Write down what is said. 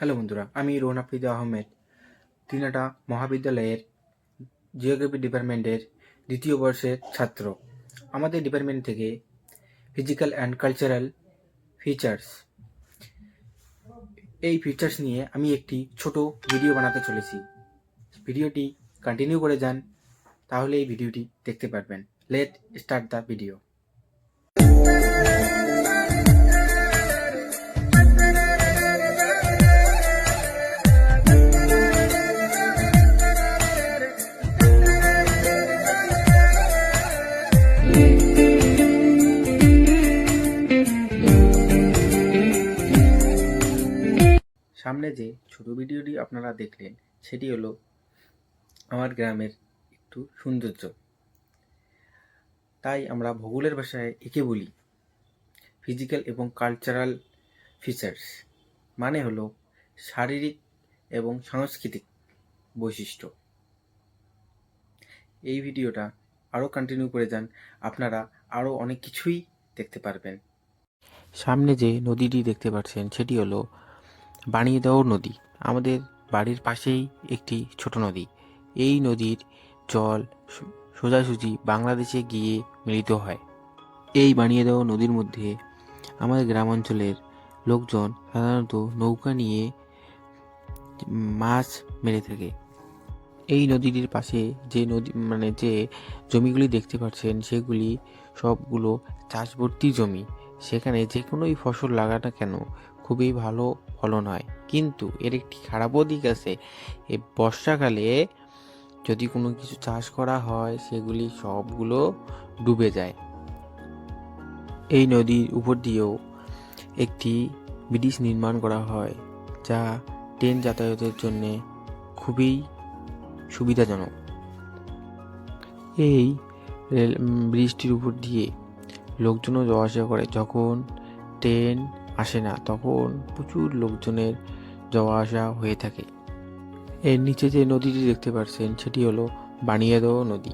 Hello বন্ধুরা, আমি রোহন আফ্রিদা আহমেদ তিনাটা মহাবিদ্যালয়ের জিওগ্রাফি ডিপার্টমেন্টের দ্বিতীয় বর্ষের ছাত্র। আমাদের ডিপার্টমেন্ট থেকে ফিজিক্যাল অ্যান্ড কালচারাল ফিচার্স। এই ফিচার্স নিয়ে আমি একটি ছোট ভিডিও বানাতে চলেছি। ভিডিওটি কন্টিনিউ করে যান, তাহলে এই ভিডিওটি দেখতে পারবেন। Let start the video. সামনে যে ছোট ভিডিওটি আপনারা দেখলেন, সেটি হলো আমার গ্রামের একটু সৌন্দর্য। তাই আমরা ভূগোলের ভাষায় একে বলি ফিজিক্যাল এবং কালচারাল ফিচার্স মানে হলো শারীরিক এবং সাংস্কৃতিক বৈশিষ্ট্য। এই ভিডিওটা আরও কন্টিনিউ করে যান, আপনারা আরও অনেক কিছুই দেখতে পারবেন। সামনে যে নদীটি দেখতে পাচ্ছেন, সেটি হলো বানিয়ে দেওয়ার নদী। আমাদের বাড়ির পাশেই একটি ছোট নদী। এই নদীর জল সোজাসুজি বাংলাদেশে গিয়ে মিলিত হয়। এই বানিয়ে দেওয়া নদীর মধ্যে আমাদের গ্রাম অঞ্চলের লোকজন সাধারণত নৌকা নিয়ে মাছ মেরে থাকে। এই নদীটির পাশে যে নদী মানে যে জমিগুলি দেখতে পাচ্ছেন, সেগুলি সবগুলো চাষবর্তী জমি। সেখানে যে কোনোই ফসল লাগা না কেন, খুবই ভালো ফলন হয়। কিন্তু এর একটি খারাপও দিক আছে এই বর্ষাকালে যদি কোনো কিছু চাষ করা হয়, সেগুলি সবগুলো ডুবে যায়। এই নদীর উপর দিয়েও একটি ব্রিজ নির্মাণ করা হয়, যা ট্রেন যাতায়াতের জন্যে খুবই সুবিধাজনক। এই রেল ব্রিজটির উপর দিয়ে লোকজনও যাওয়া আসা করে। যখন ট্রেন আসে না, তখন প্রচুর লোকজনের যাওয়া আসা হয়ে থাকে। এর নিচে যে নদীটি দেখতে পাচ্ছেন সেটি হলো বানিয়ে দেওয়া নদী।